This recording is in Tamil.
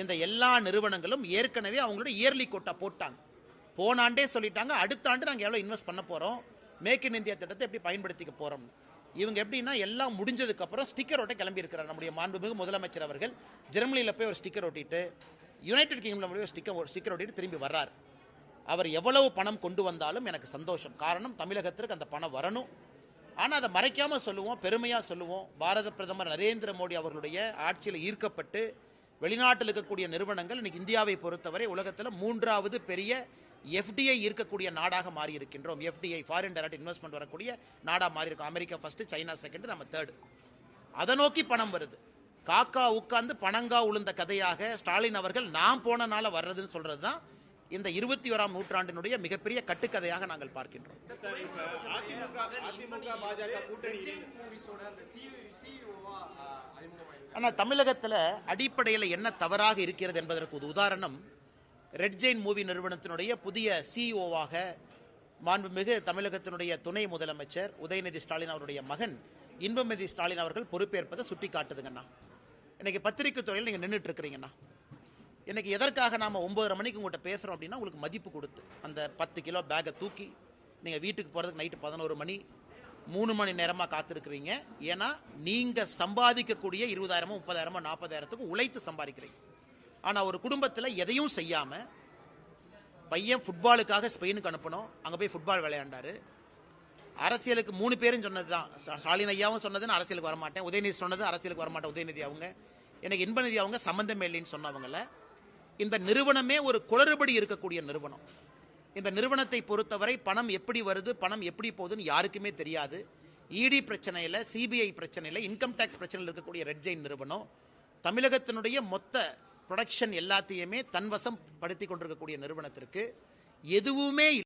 இந்த எல்லா நிறுவனங்களும் ஏற்கனவே அவங்களோட இயர்லி கோட்டா போட்டாங்க. போன ஆண்டே சொல்லிட்டாங்க அடுத்த ஆண்டு நாங்கள் எவ்வளோ இன்வெஸ்ட் பண்ண போகிறோம் மேக் இன் இந்தியா திட்டத்தை எப்படி பயன்படுத்திக்க போகிறோம் இவங்க எப்படின்னா எல்லாம் முடிஞ்சதுக்கப்புறம் ஸ்டிக்கர் ஒட்ட கிளம்பி இருக்கிறார் நம்முடைய மாண்புமிகு முதலமைச்சர் அவர்கள். ஜெர்மனியில் போய் ஒரு ஸ்டிக்கர் ஒட்டிட்டு யுனைடெட் கிங்டம்ல போய் ஒரு ஸ்டிக்கர் ஸ்டிக்கர் ஒட்டிட்டு திரும்பி வர்றார். அவர் எவ்வளவு பணம் கொண்டு வந்தாலும் எனக்கு சந்தோஷம். காரணம் தமிழகத்திற்கு அந்த பணம் வரணும். ஆனால் அதை மறைக்காமல் சொல்லுவோம் பெருமையாக சொல்லுவோம். பாரத பிரதமர் நரேந்திர மோடி அவர்களுடைய ஆட்சியில் ஈர்க்கப்பட்டு வெளிநாட்டில் இருக்கக்கூடிய நிறுவனங்கள் இன்னைக்கு இந்தியாவை பொறுத்தவரை உலகத்தில் மூன்றாவது பெரிய எஃப்டிஐ இருக்கக்கூடிய நாடாக மாறி இருக்கின்றோம் எஃப்டிஐ ஃபாரின் டைரக்ட் இன்வெஸ்ட்மெண்ட் வரக்கூடிய நாடாக மாறி இருக்கும் அமெரிக்கா ஃபர்ஸ்ட் சைனா செகண்ட் நம்ம தேர்டு அதை நோக்கி பணம் வருது. காக்கா உட்கார்ந்து பணங்கா உளுந்த கதையாக ஸ்டாலின் அவர்கள் நான் போனனால வர்றதுன்னு சொல்றது தான் இந்த இருபத்தி ஓராம் நூற்றாண்டினுடைய மிகப்பெரிய கட்டுக்கதையாக நாங்கள் பார்க்கின்றோம். ஆனால் தமிழகத்தில் அடிப்படையில் என்ன தவறாக இருக்கிறது என்பதற்கு ஒரு உதாரணம் ரெட் ஜெயின் மூவி நிறுவனத்தினுடைய புதிய சிஇஓவாக மாண்புமிகு தமிழகத்தினுடைய துணை முதலமைச்சர் உதயநிதி ஸ்டாலின் அவருடைய மகன் இன்பநிதி ஸ்டாலின் அவர்கள் பொறுப்பேற்பதை சுட்டி காட்டுதுங்கண்ணா இன்னைக்கு பத்திரிக்கை துறையில் நீங்கள் நின்றுட்டு இருக்கிறீங்கண்ணா. இன்னைக்கு எதற்காக நாம் ஒம்பதரை மணிக்கு உங்கள்கிட்ட பேசுகிறோம் அப்படின்னா உங்களுக்கு மதிப்பு கொடுத்து அந்த பத்து கிலோ பேக்கை தூக்கி நீங்கள் வீட்டுக்கு போகிறதுக்கு நைட்டு பதினோரு மணி மூணு மணி நேரமாக காத்திருக்கிறீங்க. ஏன்னா நீங்கள் சம்பாதிக்கக்கூடிய இருபதாயிரமோ முப்பதாயிரமோ நாற்பதாயிரத்துக்கு உழைத்து சம்பாதிக்கிறீங்க. ஆனால் ஒரு குடும்பத்தில் எதையும் செய்யாமல் பையன் ஃபுட்பாலுக்காக ஸ்பெயினுக்கு அனுப்பணும் அங்கே போய் ஃபுட்பால் விளையாண்டாரு. அரசியலுக்கு மூணு பேரும் சொன்னது தான் ஸ்டாலின் ஐயாவும் சொன்னது அரசியலுக்கு வரமாட்டேன். உதயநிதி சொன்னது அரசியலுக்கு வரமாட்டேன். உதயநிதி அவங்க எனக்கு இன்பநிதி அவங்க சம்மந்தமே இல்லைன்னு சொன்னவங்கள இந்த நிறுவனமே ஒரு குளறுபடி இருக்கக்கூடிய நிறுவனம். இந்த நிறுவனத்தை பொறுத்தவரை பணம் எப்படி வருது பணம் எப்படி போகுதுன்னு யாருக்குமே தெரியாது. இடி பிரச்சனையில் சிபிஐ பிரச்சனையில் இன்கம் டேக்ஸ் பிரச்சனையில் இருக்கக்கூடிய ரெட் ஜெயின் நிறுவனம் தமிழகத்தினுடைய மொத்த ப்ரொடக்ஷன் எல்லாத்தையுமே தன்வசம் படுத்தி கொண்டிருக்கக்கூடிய நிறுவனத்திற்கு எதுவுமே